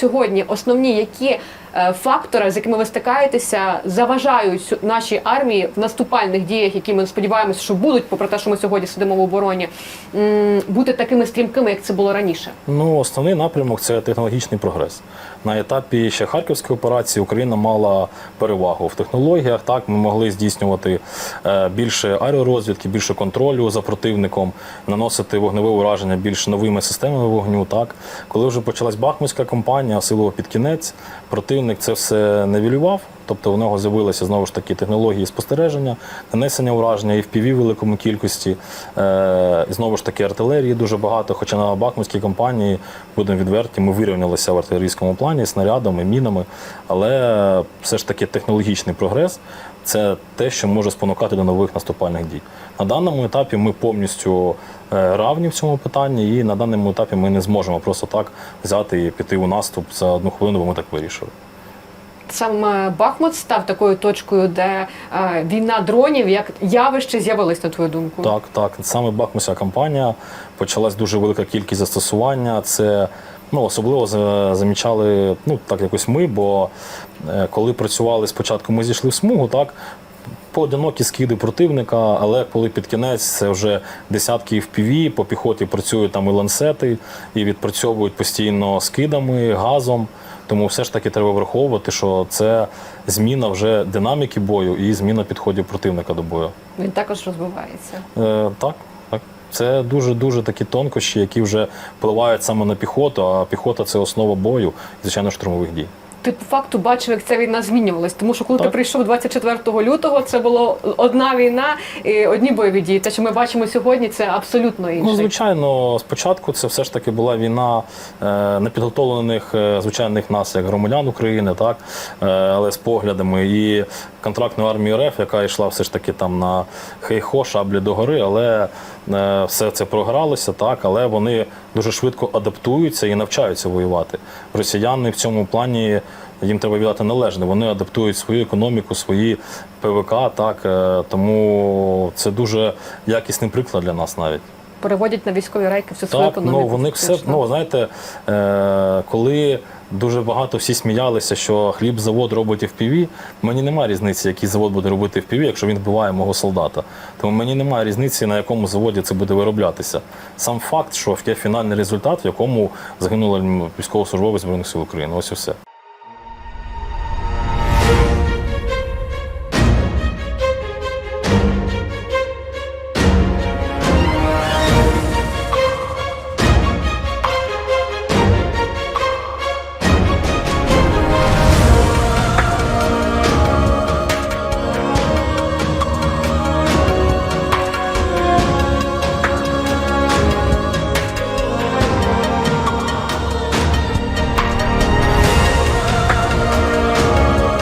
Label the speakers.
Speaker 1: Сьогодні основні які е, фактори, з якими ви стикаєтеся, заважають нашій армії в наступальних діях, які ми сподіваємося, що будуть, попри те, що ми сьогодні сидимо в обороні, бути такими стрімкими, як це було раніше.
Speaker 2: Ну, основний напрямок це технологічний прогрес. На етапі ще Харківської операції Україна мала перевагу в технологіях. Так, ми могли здійснювати е, більше аеророзвідки, більше контролю за противником, наносити вогневе ураження більш новими системами вогню. Так, коли вже почалась Бахмутська кампанія, силово під кінець, противник це все невілював. Тобто у нього з'явилися знову ж таки технології спостереження, нанесення ураження і в великому кількості. Е, знову ж таки артилерії дуже багато. Хоча на Бахмутській кампанії, будемо відверті, ми вирівнялися в артилерійському плані снарядами, мінами. Але все ж таки технологічний прогрес це те, що може спонукати до нових наступальних дій. На даному етапі ми повністю е, равні в цьому питанні, і на даному етапі ми не зможемо просто так взяти і піти у наступ за одну хвилину, бо ми так вирішили.
Speaker 1: Саме Бахмут став такою точкою, де е, війна дронів як явище з'явилось, на твою думку.
Speaker 2: Так, так. Саме Бахмутська кампанія почалась дуже велика кількість застосування. Це ну, особливо замічали, ну так якось ми, бо е, коли працювали спочатку, ми зійшли в смугу, так. Поодинокі скиди противника, але коли під кінець це вже десятки FPV, по піхоті працюють там і ланцети, і відпрацьовують постійно скидами, газом. Тому все ж таки треба враховувати, що це зміна вже динаміки бою і зміна підходів противника до бою.
Speaker 1: Він також розвивається.
Speaker 2: Е, так, так. Це дуже дуже такі тонкощі, які вже впливають саме на піхоту, а піхота це основа бою і, звичайно, штурмових дій.
Speaker 1: Ти по факту бачив, як ця війна змінювалась, тому що коли ти прийшов 24 лютого, це було одна війна і одні бойові дії. Те, що ми бачимо сьогодні, це абсолютно інше.
Speaker 2: Ну, звичайно, спочатку це все ж таки була війна е, непідготовлених е, звичайних нас, як громадян України, так, е, але з поглядами і контрактної армії РФ, яка йшла все ж таки там на хейхо, шаблі до гори, але все це програлося, так, але вони дуже швидко адаптуються і навчаються воювати. Росіяни в цьому плані. Їм треба віддати належне. Вони адаптують свою економіку, свої ПВК. Так е, тому це дуже якісний приклад для нас навіть.
Speaker 1: Переводять на військові рейки всю свою
Speaker 2: Так,
Speaker 1: економіку.
Speaker 2: ну вони все ну знаєте, е, коли дуже багато всі сміялися, що хліб завод робить FPV, мені немає різниці, який завод буде робити FPV, якщо він вбиває мого солдата. Тому мені немає різниці, на якому заводі це буде вироблятися. Сам факт, що є фінальний результат, в якому загинули військовослужбовець Збройних сил України. Ось і все.